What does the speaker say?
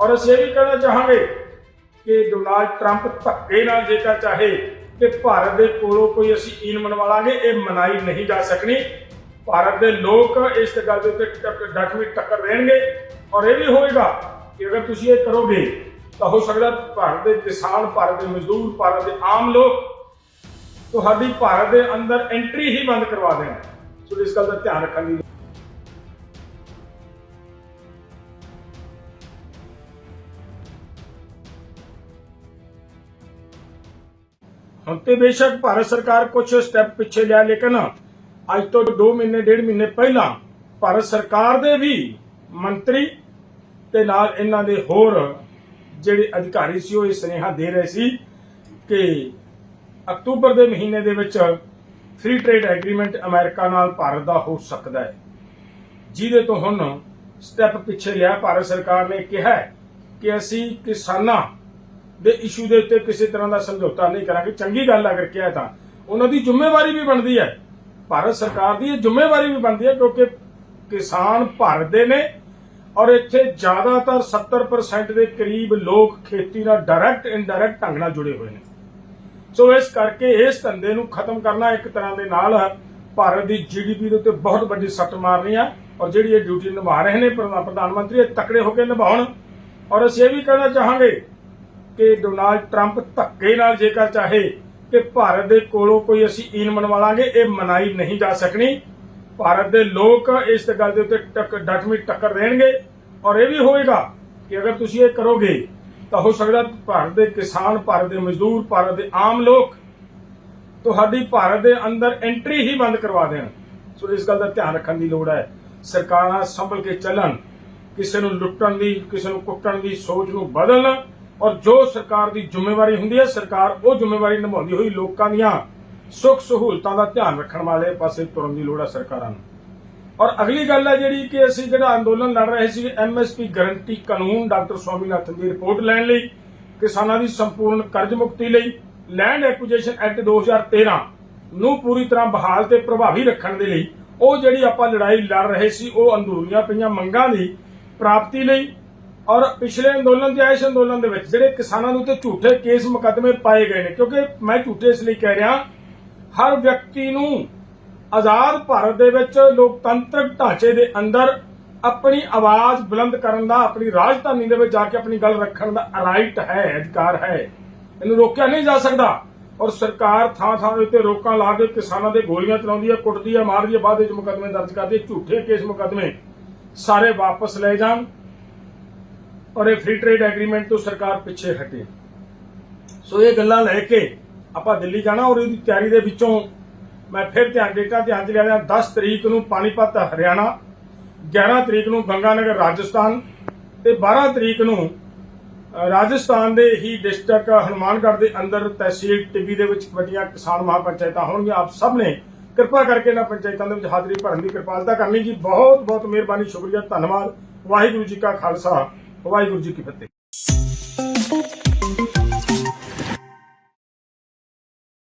ਔਰ ਅਸੀਂ ਇਹ ਵੀ ਕਹਿਣਾ ਚਾਹਾਂਗੇ ਕਿ ਡੋਨਾਲਡ ਟਰੰਪ ਧੱਕੇ ਨਾਲ ਜੇਕਰ ਚਾਹੇ ਕਿ ਭਾਰਤ ਦੇ ਕੋਲੋਂ ਕੋਈ ਅਸੀਂ ਈਨ ਮਨਵਾ ਲਾਂਗੇ ਇਹ ਮਨਾਈ ਨਹੀਂ ਜਾ ਸਕਣੀ। ਭਾਰਤ ਦੇ ਲੋਕ ਇਸ ਗੱਲ ਦੇ ਉੱਤੇ ਟੱਕ- ਵੀ ਟੱਕਰ ਰਹਿਣਗੇ ਔਰ ਇਹ ਵੀ ਹੋਏਗਾ ਕਿ ਅਗਰ ਤੁਸੀਂ ਇਹ ਕਰੋਗੇ, ਤਾਂ ਹੋ ਸਕਦਾ ਭਾਰਤ ਦੇ ਕਿਸਾਨ, ਭਾਰਤ ਦੇ ਮਜ਼ਦੂਰ, ਭਾਰਤ ਦੇ ਆਮ ਲੋਕ ਤੁਹਾਡੀ ਭਾਰਤ ਦੇ ਅੰਦਰ ਐਂਟਰੀ ਹੀ ਬੰਦ ਕਰਵਾ ਦੇਣ। ਸੋ ਇਸ ਗੱਲ ਦਾ ਧਿਆਨ ਰੱਖਣ ਦੀ ਹੁਣ ਤੇ ਬੇਸ਼ੱਕ ਭਾਰਤ ਸਰਕਾਰ ਕੁਝ ਸਟੈਪ ਪਿੱਛੇ ਲਿਆ, ਲੇਕਿਨ ਅੱਜ ਤੋਂ 2 ਮਹੀਨੇ, ਡੇਢ ਮਹੀਨੇ ਪਹਿਲਾਂ ਭਾਰਤ ਸਰਕਾਰ ਦੇ ਵੀ ਮੰਤਰੀ ਤੇ ਨਾਲ ਇਹਨਾਂ ਦੇ ਹੋਰ ਜਿਹੜੇ ਅਧਿਕਾਰੀ ਸੀ, ਉਹ ਇਹ ਸੁਨੇਹਾ ਦੇ ਰਹੇ ਸੀ ਕਿ ਅਕਤੂਬਰ ਦੇ ਮਹੀਨੇ ਦੇ ਵਿੱਚ ਫ੍ਰੀ ਟ੍ਰੇਡ ਐਗਰੀਮੈਂਟ ਅਮਰੀਕਾ ਨਾਲ ਭਾਰਤ ਦਾ ਹੋ ਸਕਦਾ ਹੈ। ਜਿਹਦੇ ਤੋਂ ਹੁਣ ਸਟੈਪ ਪਿੱਛੇ ਲਿਆ ਭਾਰਤ ਸਰਕਾਰ ਨੇ, ਕਿਹਾ ਕਿ ਅਸੀਂ ਕਿਸਾਨਾਂ ਦੇ ਇਸ਼ੂ ਦੇ ਉੱਤੇ ਕਿਸੇ ਤਰ੍ਹਾਂ ਦਾ ਸਮਝੌਤਾ ਨਹੀਂ ਕਰਾਂਗੇ। ਚੰਗੀ ਗੱਲ ਅਗਰ ਕਿਹਾ ਤਾਂ। ਉਹਨਾਂ ਦੀ ਜ਼ਿੰਮੇਵਾਰੀ ਵੀ ਬਣਦੀ ਹੈ। ਭਾਰਤ ਸਰਕਾਰ ਦੀ ਇਹ ਜ਼ਿੰਮੇਵਾਰੀ ਵੀ ਬਣਦੀ ਹੈ ਕਿਉਂਕਿ ਕਿਸਾਨ ਭਾਰਤ ਦੇ ਨੇ ਔਰ ਇੱਥੇ ਜ਼ਿਆਦਾਤਰ 70% ਦੇ ਕਰੀਬ ਲੋਕ ਖੇਤੀ ਨਾਲ ਡਾਇਰੈਕਟ ਇਨਡਾਇਰੈਕਟ ਢੰਗ ਨਾਲ ਜੁੜੇ ਹੋਏ ਨੇ। ਸੋ ਇਸ ਕਰਕੇ ਇਸ ਧੰਦੇ ਨੂੰ ਖਤਮ ਕਰਨਾ ਇੱਕ ਤਰ੍ਹਾਂ ਦੇ ਨਾਲ ਭਾਰਤ ਦੀ ਜੀਡੀਪੀ ਦੇ ਉੱਤੇ ਬਹੁਤ ਵੱਡੀ ਸੱਟ ਮਾਰਨੀ ਆ ਔਰ ਜਿਹੜੀ ਇਹ ਡਿਊਟੀ ਨਿਭਾ ਰਹੇ ਨੇ ਪ੍ਰਧਾਨ ਮੰਤਰੀ, ਇਹ ਤਕੜੇ ਹੋ ਕੇ ਨਿਭਾਉਣ। ਔਰ ਅਸੀਂ ਇਹ ਵੀ ਕਹਿਣਾ ਚਾਹਾਂਗੇ ਕਿ ਡੋਨਾਲਡ ਟਰੰਪ ਧੱਕੇ ਨਾਲ ਜੇਕਰ ਚਾਹੇ ਕਿ ਭਾਰਤ ਦੇ ਕੋਲੋਂ ਕੋਈ ਅਸੀਂ ਈਨ ਮਨਵਾ ਲਾਂਗੇ, ਇਹ ਮਨਾਈ ਨਹੀਂ ਜਾ ਸਕਣੀ। ਭਾਰਤ ਦੇ ਲੋਕ ਇਸ ਗੱਲ ਦੇ ਉੱਤੇ ਟੱਕ- ਡਟਵੀਂ ਟੱਕਰ ਦੇਣਗੇ। ਔਰ ਇਹ ਵੀ ਹੋਏਗਾ ਕਿ ਅਗਰ ਤੁਸੀਂ ਇਹ ਕਰੋਗੇ, ਤਾਂ ਹੋ ਸਕਦਾ ਭਾਰਤ ਦੇ ਕਿਸਾਨ, ਭਾਰਤ ਦੇ ਮਜ਼ਦੂਰ, ਭਾਰਤ ਦੇ ਆਮ ਲੋਕ ਤੁਹਾਡੀ ਭਾਰਤ ਦੇ ਅੰਦਰ ਐਂਟਰੀ ਹੀ ਬੰਦ ਕਰਵਾ ਦੇਣ। ਸੋ ਇਸ ਗੱਲ ਦਾ ਧਿਆਨ ਰੱਖਣ ਦੀ ਲੋੜ ਹੈ। ਸਰਕਾਰਾਂ ਸੰਭਲ ਕੇ ਚੱਲਣ, ਕਿਸੇ ਨੂੰ ਲੁੱਟਣ ਦੀ, ਕਿਸੇ ਨੂੰ ਕੁੱਟਣ ਦੀ ਸੋਚ ਨੂੰ ਬਦਲਣ ਔਰ ਜੋ ਸਰਕਾਰ ਦੀ ਜ਼ਿੰਮੇਵਾਰੀ ਹੁੰਦੀ ਹੈ, ਸਰਕਾਰ ਉਹ ਜ਼ਿੰਮੇਵਾਰੀ ਨਿਭਾਉਂਦੀ ਹੋਈ ਲੋਕਾਂ ਦੀਆਂ ਸੁੱਖ ਸਹੂਲਤਾਂ ਦਾ ਧਿਆਨ ਰੱਖਣ ਵਾਲੇ ਪਾਸੇ ਤੁਰਨ ਦੀ ਲੋੜ ਹੈ ਸਰਕਾਰਾਂ ਨੂੰ। ਔਰ ਅਗਲੀ ਗੱਲ ਹੈ ਜਿਹੜੀ ਕਿ ਅਸੀਂ ਜਿਹੜਾ ਅੰਦੋਲਨ ਲੜ ਰਹੇ ਸੀ ਐਮਐਸਪੀ ਗਰੰਟੀ ਕਾਨੂੰਨ, ਡਾਕਟਰ ਸਵਾਮੀਨਾਥਨ ਦੀ ਰਿਪੋਰਟ ਲੈਣ ਲਈ, ਕਿਸਾਨਾਂ ਦੀ ਸੰਪੂਰਨ ਕਰਜ਼ ਮੁਕਤੀ ਲਈ ਲੈਂਡ ਐਕੁਜੀਸ਼ਨ ਐਕਟ 2013 ਨੂੰ ਪੂਰੀ ਤਰ੍ਹਾਂ ਬਹਾਲ ਤੇ ਪ੍ਰਭਾਵੀ ਰੱਖਣ ਦੇ ਲਈ, ਉਹ ਜਿਹੜੀ ਆਪਾਂ ਲੜਾਈ ਲੜ ਰਹੇ ਸੀ, ਉਹ ਅੰਦਰੂਨੀਆਂ ਪਈਆਂ ਮੰਗਾਂ ਦੀ ਪ੍ਰਾਪਤੀ ਲਈ ਔਰ ਪਿਛਲੇ ਅੰਦੋਲਨ ਤੇ ਇਸ ਅੰਦੋਲਨ ਦੇ ਵਿੱਚ ਜਿਹੜੇ ਕਿਸਾਨਾਂ ਦੇ ਉੱਤੇ ਝੂਠੇ ਕੇਸ ਮੁਕੱਦਮੇ ਪਾਏ ਗਏ ਨੇ, ਕਿਉਂਕਿ ਮੈਂ ਝੂਠੇ ਇਸ ਲਈ ਕਹਿ ਰਿਹਾ, ਹਰ ਵਿਅਕਤੀ ਨੂੰ ਆਜ਼ਾਦ ਭਾਰਤ ਦੇ ਵਿੱਚ ਲੋਕਤੰਤਰਕ ਢਾਂਚੇ ਦੇ ਅੰਦਰ ਆਪਣੀ ਆਵਾਜ਼ ਬੁਲੰਦ ਕਰਨ ਦਾ, ਆਪਣੀ ਰਾਜਧਾਨੀ ਦੇ ਵਿੱਚ ਜਾ ਕੇ ਆਪਣੀ ਗੱਲ ਰੱਖਣ ਦਾ ਰਾਈਟ ਹੈ, ਅਧਿਕਾਰ ਹੈ। ਇਹਨੂੰ ਰੋਕਿਆ ਨਹੀਂ ਜਾ ਸਕਦਾ। ਔਰ ਸਰਕਾਰ ਥਾਂ ਥਾਂ ਦੇ ਉੱਤੇ ਰੋਕਾਂ ਲਾ ਕੇ ਕਿਸਾਨਾਂ ਦੇ ਗੋਲੀਆਂ ਚਲਾਉਂਦੀ ਹੈ, ਕੁੱਟਦੀ ਹੈ, ਮਾਰਦੀ ਹੈ, ਬਾਅਦ ਵਿੱਚ ਮੁਕੱਦਮੇ ਦਰਜ ਕਰਦੀ ਹੈ, ਝੂਠੇ ਕੇਸ ਮੁਕੱਦਮੇ ਸਾਰੇ ਵਾਪਸ ਲਏ ਜਾਣ। ਔਰ ਇਹ ਫ੍ਰੀ ਟ੍ਰੇਡ ਐਗਰੀਮੈਂਟ ਤੋਂ ਸਰਕਾਰ ਪਿੱਛੇ ਹਟੇ। ਸੋ ਇਹ ਗੱਲਾਂ ਲੈ ਕੇ ਆਪਾਂ ਦਿੱਲੀ ਜਾਣਾ ਔਰ ਇਹਦੀ ਤਿਆਰੀ ਦੇ ਵਿੱਚੋਂ ਮੈਂ ਫਿਰ ਧਿਆਨ ਦੇਤਾ, ਧਿਆਨ ਚ ਲਿਆ ਗਿਆ 10 ਤਰੀਕ ਨੂੰ ਪਾਣੀਪਤ ਹਰਿਆਣਾ 11 ਤਰੀਕ ਨੂੰ ਗੰਗਾਨਗਰ ਰਾਜਸਥਾਨ ਤੇ 12 ਤਰੀਕ ਨੂੰ ਰਾਜਸਥਾਨ ਦੇ ਹੀ ਡਿਸਟ੍ਰਿਕਟ ਹਨੂਮਾਨਗੜ੍ਹ ਦੇ ਅੰਦਰ ਤਹਿਸੀਲ ਟਿੱਬੀ ਦੇ ਵਿੱਚ ਵੱਡੀਆਂ ਕਿਸਾਨ ਮਹਾਪੰਚਾਇਤਾਂ ਹੋਣਗੀਆਂ। ਆਪ ਸਭ ਨੇ ਕਿਰਪਾ ਕਰਕੇ ਇਹਨਾਂ ਪੰਚਾਇਤਾਂ ਦੇ ਵਿੱਚ ਹਾਜ਼ਰੀ ਭਰਨ ਦੀ ਕਿਰਪਾਲਤਾ ਕਰਨੀ ਜੀ। ਬਹੁਤ ਬਹੁਤ ਮਿਹਰਬਾਨੀ, ਸ਼ੁਕਰੀਆ, ਧੰਨਵਾਦ। ਵਾਹਿਗੁਰੂ ਜੀ ਕਾ ਖਾਲਸਾ। ਵਾਹਿਗੁਰੂ ਜੀ ਕੀ ਫਤਿਹ।